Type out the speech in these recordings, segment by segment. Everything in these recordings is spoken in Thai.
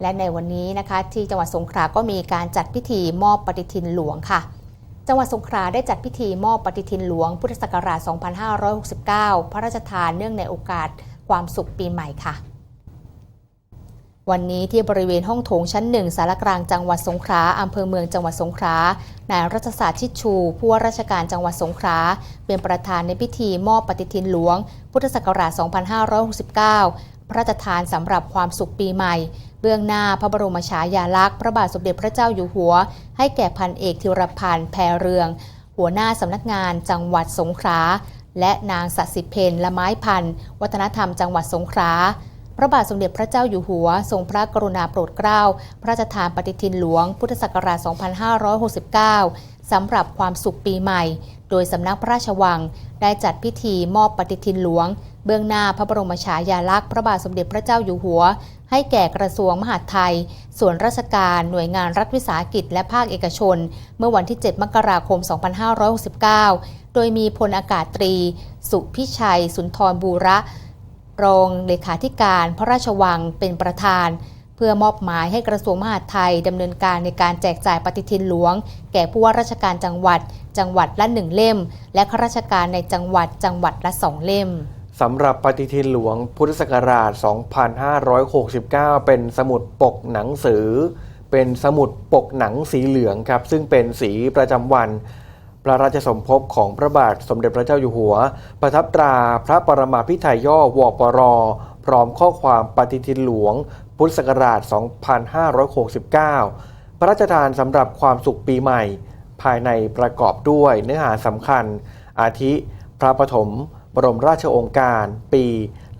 และในวันนี้นะคะที่จังหวัดสงขลาก็มีการจัดพิธีมอบปฏิทินหลวงค่ะ จังหวัดสงขลาได้จัดพิธีมอบปฏิทินหลวงพุทธศักราช 2569 พระราชทานเนื่องในโอกาสความสุขปีใหม่ค่ะ วันนี้ที่บริเวณห้องโถงชั้นหนึ่งสารกลางจังหวัดสงขลาอำเภอเมืองจังหวัดสงขลานายรัชศาสตร์ชิดชู ผู้ว่าราชการจังหวัดสงขลาเป็นประธานในพิธีมอบปฏิทินหลวง พุทธศักราช 2569 พระราชทานสำหรับความสุขปีใหม่ เบื้องหน้าพระบรมฉายาลักษณ์พระบาทสมเด็จพระเจ้าอยู่หัว ให้แก่พันเอกธีรพันธ์แพรเรือง หัวหน้าสำนักงานจังหวัดสงขลาและนางสัสิเพนละไม้พันธ์วัฒนธรรมจังหวัดสงขลาพระบาทสมเด็จพระเจ้าอยู่หัว ทรงพระกรุณาโปรดเกล้า พระราชทานปฏิทินหลวง พุทธศักราช 2569 สำหรับความสุขปีใหม่ โดยสำนักพระราชวัง ได้จัดพิธีมอบปฏิทินหลวง เบื้องหน้าพระบรมฉายาลักษณ์พระบาทสมเด็จพระเจ้าอยู่หัว ให้แก่กระทรวงมหาดไทย ส่วนราชการหน่วยงานรัฐวิสาหกิจและภาคเอกชน เมื่อวันที่ 7 มกราคม 2569 โดยมีพลอากาศตรี สุพิชัย สุนทรบูระรองเลขาธิการพระราชวังเป็นประธาน เพื่อมอบหมายให้กระทรวงมหาดไทยดำเนินการในการแจกจ่ายปฏิทินหลวง แก่ผู้ว่าราชการจังหวัด จังหวัดละหนึ่งเล่ม และข้าราชการในจังหวัดจังหวัดละสองเล่ม สำหรับปฏิทินหลวงพุทธศักราช 2569 เป็นสมุดปกหนังสือ เป็นสมุดปกหนังสีเหลืองครับ ซึ่งเป็นสีประจำวัน พระราชสมภพของพระบาทสมเด็จพระเจ้าอยู่หัว ประทับตราพระปรมาภิไธยย่อวปรพร้อมข้อความปฏิทินหลวง พุทธศักราช 2569 พระราชทานสำหรับความสุขปีใหม่ ภายในประกอบด้วยเนื้อหาสำคัญ อาทิ พระปฐม บรมราชโองการ ปี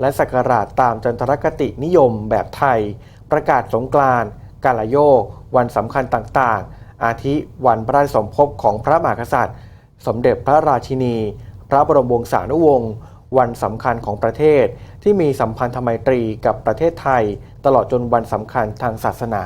และศักราชตามจันทรคตินิยมแบบไทย ประกาศสงกรานต์กาลโยก วันสำคัญต่างๆ อาทิวันพระราชสมภพของพระมหากษัตริย์ สมเด็จพระราชินี พระบรมวงศานุวงศ์วันสำคัญของประเทศที่มีสัมพันธไมตรีกับประเทศไทย ตลอดจนวันสำคัญทางศาสนา